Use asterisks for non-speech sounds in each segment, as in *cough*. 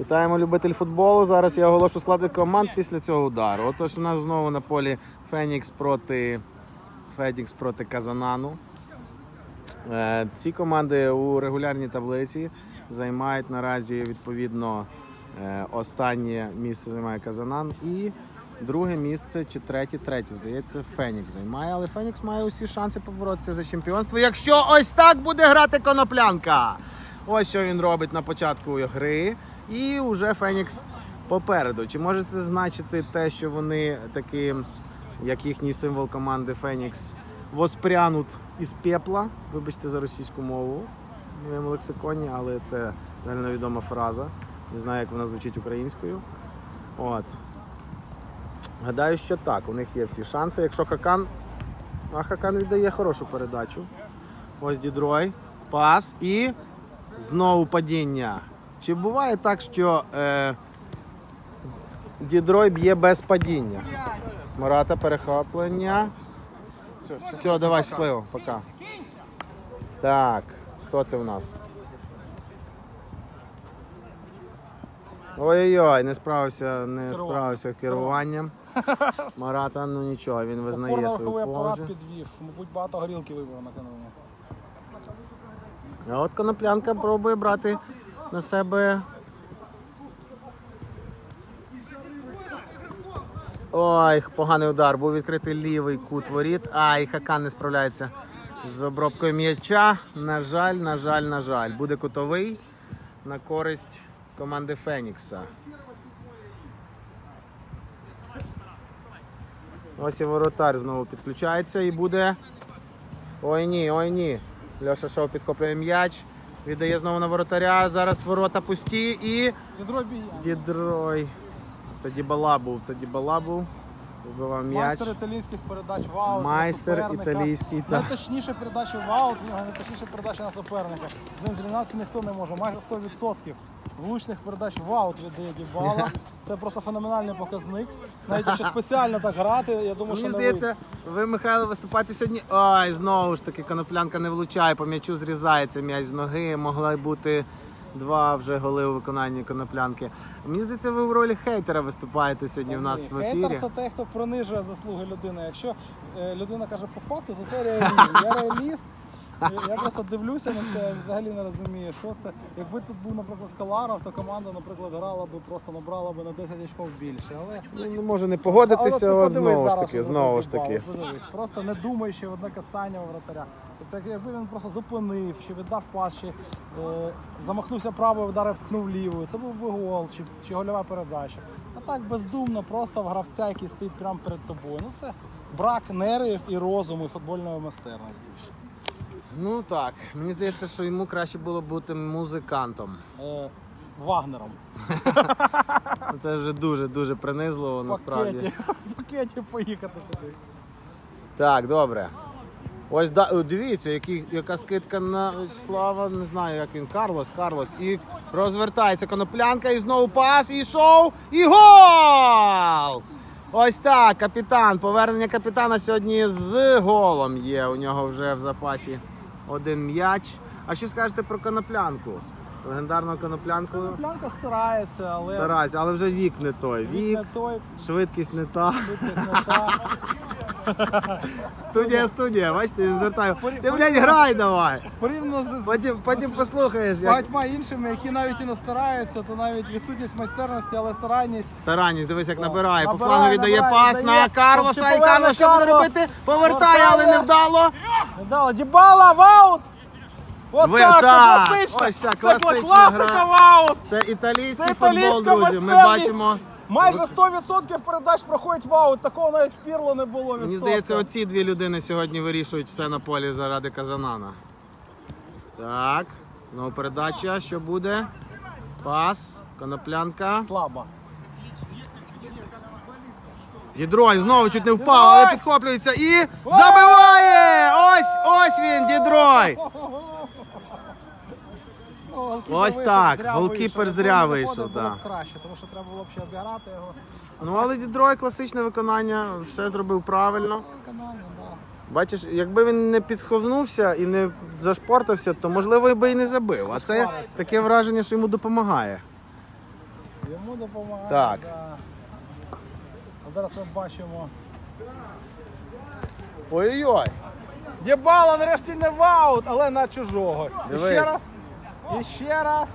Вітаємо любитель футболу. Зараз я оголошу склади команд після цього удару. Отож, у нас знову на полі Фенікс проти Фенікс проти Казанану. Е, Ці команди у регулярній таблиці займають наразі відповідно е, останнє місце займає Казанан і друге місце чи третє, третє, здається, Фенікс займає. Але Фенікс має усі шанси поборотися за чемпіонство. Якщо ось так буде грати коноплянка. Ось що він робить на початку гри. І вже Фенікс попереду. Чи може це значити те, що вони такі, як їхній символ команди Фенікс, воспрянут із пепла? Вибачте за російську мову в моєму лексиконі, але це загальновідома фраза. Не знаю, як вона звучить українською. От. Гадаю, що так. У них є всі шанси. Якщо Хакан. А Хакан віддає хорошу передачу. Ось Дідрой. Пас і знову падіння. Чи буває так, що е, Дідрой б'є без падіння? Марата перехоплення. Все, давай, щасливо, пока. Так, хто це в нас? Ой-ой-ой, не справився, не справився з керуванням. Марата, ну нічого, він визнає свою Опорно-руховий апарат підвів. Мабуть, багато горілки вибив на каналі. А от коноплянка пробує брати на себе. Ой, поганий удар. Був відкритий лівий кут воріт. Ай, Хакан не справляється з обробкою м'яча. На жаль, на жаль, на жаль. Буде кутовий на користь команди Фенікса. Ось і воротар знову підключається і буде. Ой ні, ой ні. Льоша Шоу підхоплює м'яч. Віддає знову на воротаря. Зараз ворота пусті і. Ядро бій. Дідрой. Це Дібала був, це Дібала був. Вбивав м'яч. Майстер італійських передач в аут. на Майстер італійський, так. Найточніше передачі в аут, в нього найточніше передачі на суперника. З ним зрівнятися ніхто не може. Майже 100% влучних передач в аут віддає Дібала. *laughs* Це просто феноменальний показник. Навіть якщо спеціально так грати, я думаю, Мені що не здається, ви, Михайло, виступаєте сьогодні. Ой, знову ж таки, коноплянка не влучає, по м'ячу зрізається м'яч з ноги. Могла й бути два вже голи у виконанні коноплянки. Мені здається, ви в ролі хейтера виступаєте сьогодні в нас в ефірі. Хейтер це той, хто принижує заслуги людини. Якщо е, людина каже по факту, то це реаліст. *laughs* Я реаліст. Я- просто дивлюся на це, взагалі не розумію, що це. Якби тут був, наприклад, Каларов, то команда, наприклад, грала би просто набрала би на 10 очків більше. Але Ну, не можу не Але погодитися, ти от подивись знову ж зараз, таки, що знову ж зробив таки. Подивись. Просто не думаючи одне касання у вратаря. Тобто, якби він просто зупинив, чи віддав пас, чи е, замахнувся правою, вдарив, ткнув лівою, це був би гол, чи, чи гольова передача. А так бездумно, просто в гравця, який стоїть прямо перед тобою. Ну це брак нервів і розуму, і футбольної майстерності. Ну так, мені здається, що йому краще було бути музикантом. Е, Вагнером. Ну, Це вже дуже дуже принизливо насправді. в пакеті поїхати туди. Так, добре. Ось да, дивіться, який, яка скидка на Слава, не знаю, як він. Карлос, Карлос. І розвертається коноплянка, і знову пас, і шоу, і гол! Ось так, капітан. Повернення капітана сьогодні з голом є. У нього вже в запасі один м'яч. А що скажете про коноплянку? Легендарну коноплянку. Плянка старається, але Старайся, але вже вік не той. вік Вік, не той, швидкість не та. швидкість не та. Студія, студія, бачите, він звертає. Ти, блядь, грай давай. Порівняно з, з Потім, потім послухаєш, як багатьма іншими, які навіть і не стараються, то навіть відсутність майстерності, але старанність. старанність, дивись, як набирає. По Набирає, віддає набирає, пас віддає. на Карлоса, і Карлос що буде Карлос? робити? Повертає, але не вдало. Не дала Дібала в аут! От Ви- так, так, це класично! ось ця Це класична класика гра. в аут! Це італійський Це футбол, італійська друзі. Ми майстерність. бачимо. Майже 100% передач проходять в аут, такого навіть в Пірло не було відсотка. Мені здається, оці дві людини сьогодні вирішують все на полі заради Казанана. Так, знову передача. Що буде? Пас, коноплянка. Слабо. Дідрой знову чуть не впав, але підхоплюється і! Ось, ось він, Дідрой! Ось так, голкіпер зря вийшов, да. краще, тому що треба було б ще обіграти його. Ну але Дідрой класичне виконання, все зробив правильно. Виконання, да. Бачиш, якби він не підсховнувся і не зашпортався, то можливо би і не забив. А це таке враження, що йому допомагає. Йому допомагає. Так. Да. А зараз ми бачимо. Ой-ой-ой. Дєбала нарешті не в аут, але на чужого. І Дивись. ще раз. І ще раз.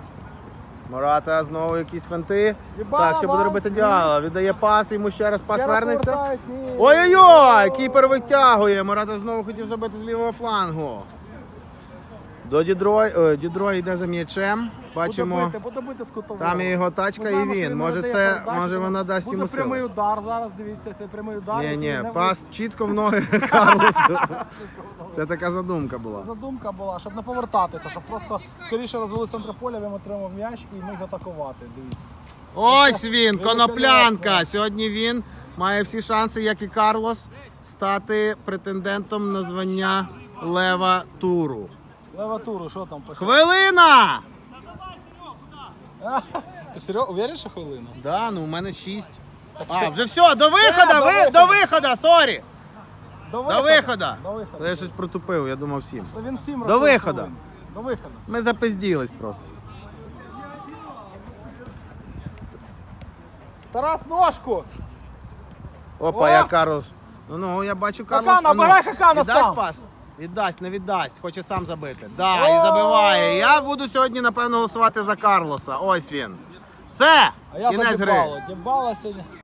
Мората знову якісь фанти. Дібала, Так, що буде робити Діала? Віддає пас, йому ще раз пас Ще раз вернеться. повертають. Ні. Ой-ой-ой! Кіпер витягує. Мората знову хотів забити з лівого флангу. До Дідрой, о, Дідрой йде за м'ячем. Бачимо. Буде бити, буде бити з кутового. Там є його тачка і знаємо, що він. не Може, надає це, передачі, може тому вона дасть буде йому прямий сили. удар зараз, дивіться, це прямий удар. Ні, який ні, не пас чітко в ноги *laughs* Карлосу. Це така задумка була. Це задумка була, щоб не повертатися, щоб просто скоріше розвели центр поля, він отримав м'яч і міг атакувати. Дивіться. Ось він, коноплянка. Сьогодні він має всі шанси, як і Карлос, стати претендентом на звання Лева Туру. Лева туру, що там пише? Хвилина! Ти серйозно уверен, що хвилина? Да, ну у мене шість. Так А, все. вже все, до виходу, до ви, до виходу, сорі. До виходу. До виходу. То я щось протупив, я думав всім. То Він сім До рахує виходу. хвилин. До виходу. Ми запизділись просто. Тарас ножку! Опа, О! я Карлос. Ну, ну, я бачу Карлос. Хакана, а ну, обирай Хакана віддасть сам. пас? Віддасть, не віддасть, хоче сам забити. Да, і забиває. Я буду сьогодні, напевно, голосувати за Карлоса. Ось він. Все! А я Кінець за гри. Дібало сьогодні.